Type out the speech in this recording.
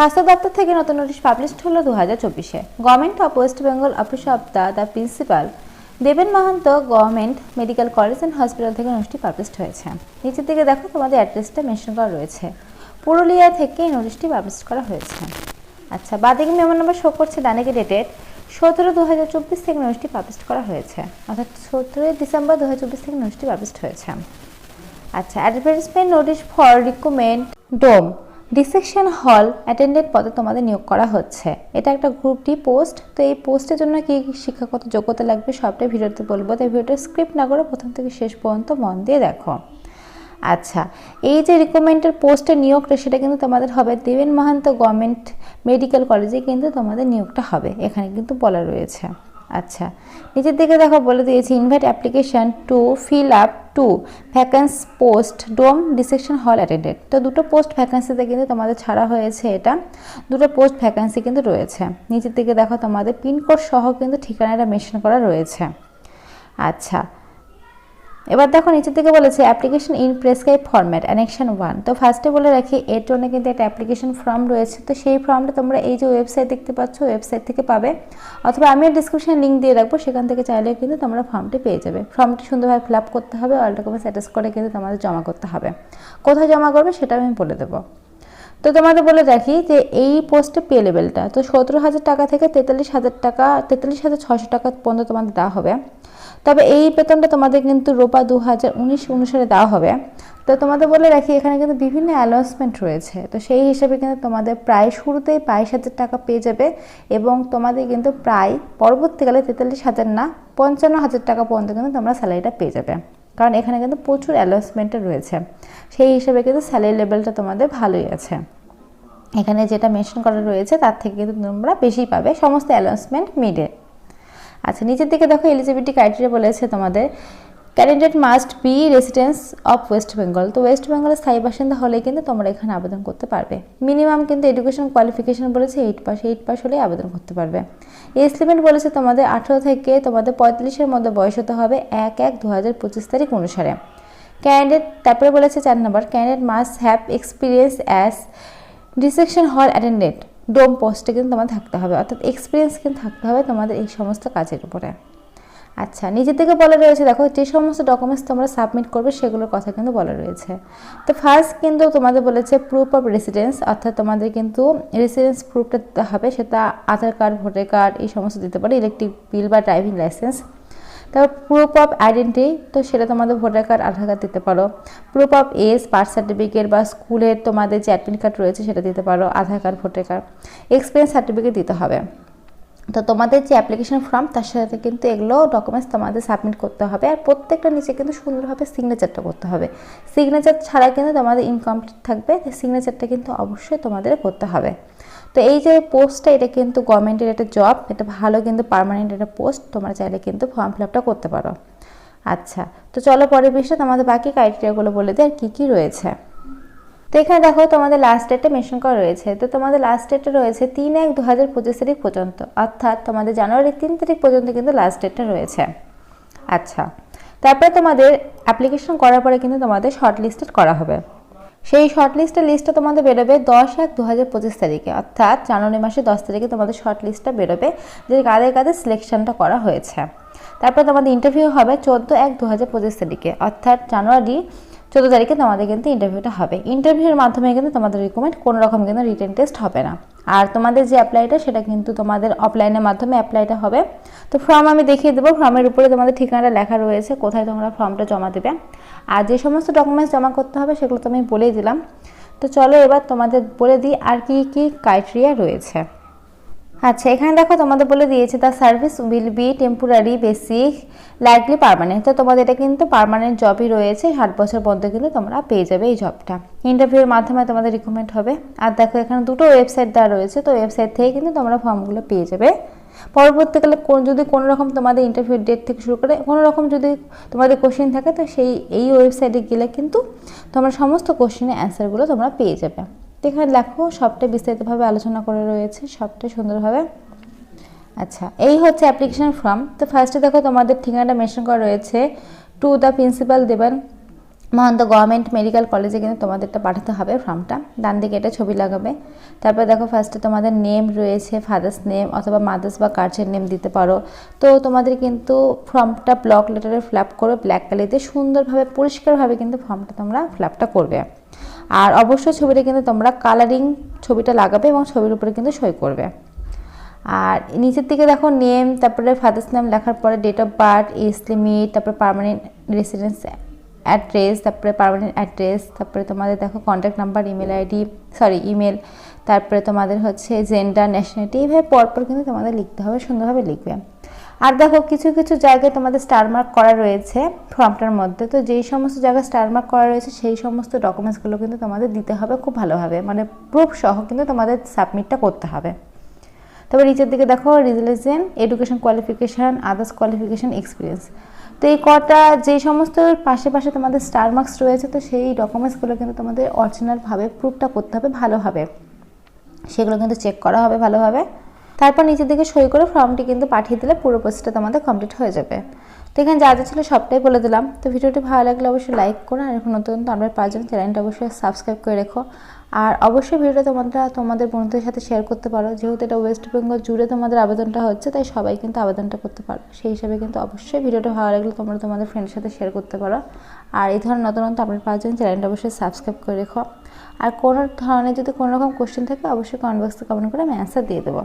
স্বাস্থ্য দপ্তর থেকে নতুন নোটিশ পাবলিশড হলো দু হাজার চব্বিশে। Government of West Bengal office of the the principal Deben Mahanta government medical college and hospital থেকে নোটিশটি পাবলিশড হয়েছে। নিচের দিকে দেখো, তোমাদের অ্যাড্রেসটা মেনশন করা রয়েছে। পুরুলিয়া থেকে এই নোটিশটি পাবলিশ করা হয়েছে। আচ্ছা বাদিকে মেমো নাম্বার শো করছে ডানেকে ডেটেড সতেরো দু হাজার চব্বিশ থেকে নোটিশটি পাবলিশ করা হয়েছে। অর্থাৎ সতেরোই ডিসেম্বর দু হাজার চব্বিশ থেকে নোটিশটি পাবলিশ হয়েছে। আচ্ছা অ্যাডভার্টাইজমেন্ট নোটিশ ফর রিকমেন্ড ডোম ডিসেকশন হল অ্যাটেন্ডেন্ট পদে তোমাদের নিয়োগ করা হচ্ছে। এটা একটা গ্রুপ ডি পোস্ট তো এই পোস্টের জন্য কি শিক্ষাগত যোগ্যতা লাগবে সবটাই ভিডিওতে বলব। তাই ভিডিওটা স্ক্রিপ্ট না করে প্রথম থেকে শেষ পর্যন্ত মন দিয়ে দেখো। আচ্ছা এই যে রিকমেন্ডের পোস্টে নিয়োগটা, সেটা কিন্তু তোমাদের হবে দেবেন মাহান্ত গভর্নমেন্ট মেডিকেল কলেজে কিন্তু তোমাদের নিয়োগটা হবে। এখানে কিন্তু বলা রয়েছে। আচ্ছা নিচের দিকে দেখো, বলে দিয়েছি invite application to fill up to vacant post dome dissection hall attended তো দুটো পোস্ট ভ্যাকান্সিতে কিন্তু তোমাদের ছাড়া হয়েছে এটা। দুটো পোস্ট ভ্যাকান্সি কিন্তু রয়েছে। নিচের দিকে দেখো, তোমাদের পিনকোড সহ কিন্তু ঠিকানাটা মেনশন করা রয়েছে। আচ্ছা এবার দেখো নিচের দিকে বলেছে application in prescribed format annexure one তো ফার্স্টে বলে রাখি, এর জন্য কিন্তু একটা অ্যাপ্লিকেশন ফর্ম রয়েছে। তো সেই ফর্মটা তোমরা এই যে ওয়েবসাইট দেখতে পাচ্ছ ওয়েবসাইট থেকে পাবে। অথবা আমি ডিসক্রিপশন লিঙ্ক দিয়ে রাখব, সেখান থেকে চাইলেও কিন্তু তোমরা ফর্মটি পেয়ে যাবে। ফর্মটি সুন্দরভাবে ফিল আপ করতে হবে অল ডকুমেন্টস অ্যাটাচ করে কিন্তু তোমাদের জমা করতে হবে। কোথায় জমা করবে সেটা আমি বলে দেবো। তো তোমাদের বলে রাখি যে এই পোস্টে পে লেভেলটা তো সতেরো হাজার টাকা থেকে তেতাল্লিশ হাজার টাকা, তেতাল্লিশ হাজার ছশো টাকা পর্যন্ত তোমাদের দেওয়া হবে। তবে এই বেতনটা তোমাদের কিন্তু রোপা দু হাজার উনিশ অনুসারে দেওয়া হবে। তো তোমাদের বলে রাখি, এখানে কিন্তু বিভিন্ন অ্যানাউন্সমেন্ট রয়েছে। তো সেই হিসাবে কিন্তু তোমাদের প্রায় শুরুতেই বাইশ হাজার টাকা পেয়ে যাবে এবং তোমাদের কিন্তু প্রায় পরবর্তীকালে তেতাল্লিশ হাজার না, পঞ্চান্ন হাজার টাকা পর্যন্ত কিন্তু তোমরা স্যালারিটা পেয়ে যাবে। কারণ এখানে কিন্তু প্রচুর অ্যানাউন্সমেন্টও রয়েছে। সেই হিসাবে কিন্তু স্যালারি লেভেলটা তোমাদের ভালোই আছে। এখানে যেটা মেনশন করা রয়েছে, তার থেকে কিন্তু তোমরা বেশি পাবে। সমস্ত অ্যানাউন্সমেন্ট মিডে আচ্ছা নিচের দিকে দেখো এলিজিবিলিটি ক্রাইটেরিয়া বলেছে তোমাদের। Candidate must be residence of West Bengal তো ওয়েস্ট বেঙ্গলের স্থায়ী বাসিন্দা হলে কিন্তু তোমরা এখানে আবেদন করতে পারবে। মিনিমাম কিন্তু এডুকেশন কোয়ালিফিকেশন বলেছে এইট পাস এইট পাস হলেই আবেদন করতে পারবে। এজ লিমিট বলেছে তোমাদের, আঠেরো থেকে তোমাদের পঁয়তাল্লিশের মধ্যে বয়স হতে হবে এক এক দু হাজার পঁচিশ তারিখ অনুসারে। ক্যান্ডিডেট তারপরে বলেছে চার নম্বর candidate must have experience as dissection hall attendant ডোম পোস্টে কিন্তু তোমার থাকতে হবে, অর্থাৎ এক্সপিরিয়েন্স কিন্তু থাকতে হবে তোমাদের এই সমস্ত কাজের উপরে। আচ্ছা নিজের থেকে বলা রয়েছে, দেখো যে সমস্ত ডকুমেন্টস তোমরা সাবমিট করবে সেগুলোর কথা কিন্তু বলা রয়েছে। তো ফার্স্ট কিন্তু তোমাদের বলেছে প্রুফ অফ রেসিডেন্স অর্থাৎ তোমাদের কিন্তু রেসিডেন্স প্রুফটা দিতে হবে, সেটা আধার কার্ড ভোটার কার্ড এই সমস্ত দিতে পারে ইলেকট্রিক বিল বা ড্রাইভিং লাইসেন্স তারপর প্রুফ অফ আইডেন্টি তো সেটা তোমাদের ভোটার কার্ড আধার কার্ড দিতে পারো। Proof of age birth certificate বা স্কুলের তোমাদের যে অ্যাডমিট কার্ড রয়েছে সেটা দিতে পারো, Aadhaar card voter card experience certificate দিতে হবে। তো তোমাদের যে অ্যাপ্লিকেশন ফর্ম তার সাথে কিন্তু এগুলো ডকুমেন্টস তোমাদের সাবমিট করতে হবে। আর প্রত্যেকটা নিচে কিন্তু সুন্দরভাবে সিগনেচারটা করতে হবে। সিগনেচার ছাড়া কিন্তু তোমাদের ইনকমপ্লিট থাকবে। সিগনেচারটা কিন্তু অবশ্যই তোমাদের করতে হবে। তো এই যে পোস্টটা, এটা কিন্তু গভর্নমেন্টের একটা জব, এটা ভালো কিন্তু পারমানেন্ট একটা পোস্ট, তোমরা চাইলে কিন্তু ফর্ম ফিল আপটা করতে পারো। আচ্ছা তো চলো পরের বিষয়ে তোমাদের বাকি ক্রাইটেরিয়াগুলো বলে দিই আর কী কী রয়েছে। তো এখানে দেখো, তোমাদের লাস্ট ডেটটা মেনশন করা রয়েছে। তো তোমাদের লাস্ট ডেটটা রয়েছে তিন এক দু হাজার পঁচিশ তারিখ পর্যন্ত, অর্থাৎ তোমাদের জানুয়ারির তিন তারিখ পর্যন্ত কিন্তু লাস্ট ডেটটা রয়েছে। আচ্ছা তারপরে তোমাদের অ্যাপ্লিকেশন করার পরে কিন্তু তোমাদের শর্ট লিস্টেড করা হবে। সেই শর্ট লিস্টের লিস্টটা তোমাদের বেরোবে দশ এক দু হাজার পঁচিশ তারিখে। অর্থাৎ জানুয়ারি মাসে দশ তারিখে তোমাদের শর্ট লিস্টটা বেরোবে, যে কাদের কাদের সিলেকশনটা করা হয়েছে। তারপর তোমাদের ইন্টারভিউ হবে চোদ্দ এক দু হাজার পঁচিশ তারিখে। অর্থাৎ জানুয়ারি চোদ্দ তারিখে তোমাদের কিন্তু ইন্টারভিউটা হবে। ইন্টারভিউর মাধ্যমে কিন্তু তোমাদের রিকমেন্ড কোনো রকম কিন্তু রিটেন টেস্ট হবে না। আর তোমাদের যে অ্যাপ্লাইটা সেটা কিন্তু তোমাদের অফলাইনের মাধ্যমে অ্যাপ্লাইটা হবে। তো ফর্ম আমি দেখিয়ে দেবো। ফর্মের উপরে তোমাদের ঠিকানাটা লেখা রয়েছে, কোথায় তোমরা ফর্মটা জমা দেবে। আর যে সমস্ত ডকুমেন্টস জমা করতে হবে, সেগুলো তো আমি বলেই দিলাম। তো চলো এবার তোমাদের বলে দিই, আর কি কি ক্রাইটেরিয়া রয়েছে। আচ্ছা এখানে দেখো তোমাদের বলে দিয়েছে the service will be temporary basically permanent তো তোমাদের এটা কিন্তু পারমানেন্ট জবই রয়েছে, ষাট বছর পর্যন্ত কিন্তু তোমরা পেয়ে যাবে এই জবটা ইন্টারভিউর মাধ্যমে তোমাদের রিকমেন্ড হবে। আর দেখো, এখানে দুটো ওয়েবসাইট দেওয়া রয়েছে, তো ওয়েবসাইট থেকে কিন্তু তোমরা ফর্মগুলো পেয়ে যাবে। পরবর্তীকালে কোন যদি কোনো রকম তোমাদের ইন্টারভিউ ডেট থেকে শুরু করে কোনো রকম যদি তোমাদের কোশ্চেন থাকে, তো সেই এই ওয়েবসাইটে গেলে কিন্তু তোমরা সমস্ত কোশ্চেনের অ্যান্সারগুলো তোমরা পেয়ে যাবে। এখানে দেখো, সবটা বিস্তারিতভাবে আলোচনা করে রয়েছে, সবটা সুন্দরভাবে। আচ্ছা এই হচ্ছে অ্যাপ্লিকেশন ফর্ম তো ফার্স্টে দেখো তোমাদের ঠিকানাটা মেনশন করা রয়েছে। টু দ্য প্রিন্সিপাল দেবেন। মহান্ত গভর্নমেন্ট মেডিকেল কলেজে কিন্তু তোমাদেরটা পাঠাতে হবে ফর্মটা ডান দিকে এটা ছবি লাগাবে। তারপর দেখো ফার্স্টে তোমাদের নেম রয়েছে ফাদার্স নেম অথবা মাদার্স বা গার্জেন নেম দিতে পারো। তো তোমাদের কিন্তু ফর্মটা ব্লক লেটারে ফিল করে ব্ল্যাক কালিতে সুন্দরভাবে, পরিষ্কারভাবে কিন্তু ফর্মটা তোমরা ফিল করবে। আর অবশ্যই ছবিটা কিন্তু তোমরা কালারিং ছবিটা লাগাবে এবং ছবির উপরে কিন্তু সই করবে। আর নিচের দিকে দেখো নেম তারপরে ফাদার্স নেম লেখার পরে date of birth age limit তারপরে পার্মানেন্ট রেসিডেন্স অ্যাড্রেস তারপরে পার্মানেন্ট অ্যাড্রেস তারপরে তোমাদের দেখো contact number email ID sorry email তারপরে তোমাদের হচ্ছে জেন্ডার ন্যাশনালিটি এইভাবে পরপর কিন্তু তোমাদের লিখতে হবে, সুন্দরভাবে লিখবে। আর দেখো, কিছু কিছু জায়গায় তোমাদের স্টার মার্ক করা রয়েছে ফর্মটার মধ্যে। তো যেই সমস্ত জায়গায় স্টার মার্ক করা রয়েছে, সেই সমস্ত ডকুমেন্টসগুলো কিন্তু তোমাদের দিতে হবে খুব ভালোভাবে। মানে প্রুফ সহ কিন্তু তোমাদের সাবমিটটা করতে হবে। তবে নিচের দিকে দেখো religion education qualification others qualification experience তো এই কটা যে সমস্ত পাশে পাশে তোমাদের স্টার মার্কস রয়েছে, তো সেই ডকুমেন্টসগুলো কিন্তু তোমাদের অরিজিনালভাবে প্রুফটা করতে হবে ভালোভাবে। সেগুলো কিন্তু চেক করা হবে ভালোভাবে। তারপর নিচের দিকে সই করে ফর্মটি কিন্তু পাঠিয়ে দিলে পুরো প্রসেসটা তোমাদের কমপ্লিট হয়ে যাবে। তো এখানে যা যা ছিল সবটাই বলে দিলাম। তো ভিডিওটি ভালো লাগলে অবশ্যই লাইক করো আর এখন নতুন নতুন আমরা পাঁচজন চ্যানেলটা অবশ্যই সাবস্ক্রাইব করে রেখো। আর অবশ্যই ভিডিওটা তোমরা তোমাদের বন্ধুদের সাথে শেয়ার করতে পারো। যেহেতু এটা ওয়েস্ট বেঙ্গল জুড়ে তোমাদের আবেদনটা হচ্ছে, তাই সবাই কিন্তু আবেদনটা করতে পারো। সেই হিসাবে কিন্তু অবশ্যই ভিডিওটা ভালো লাগলে তোমরা তোমাদের ফ্রেন্ডের সাথে শেয়ার করতে পারো। আর এই ধরনের নতুন নতুন আপনার পাঁচজন চ্যানেলটা অবশ্যই সাবস্ক্রাইব করে রেখো। আর কোনো ধরনের যদি কোনো রকম কোশ্চেন থাকে, অবশ্যই কমেন্ট বক্সে কমেন্ট করে আমি অ্যান্সার দিয়ে দেবো।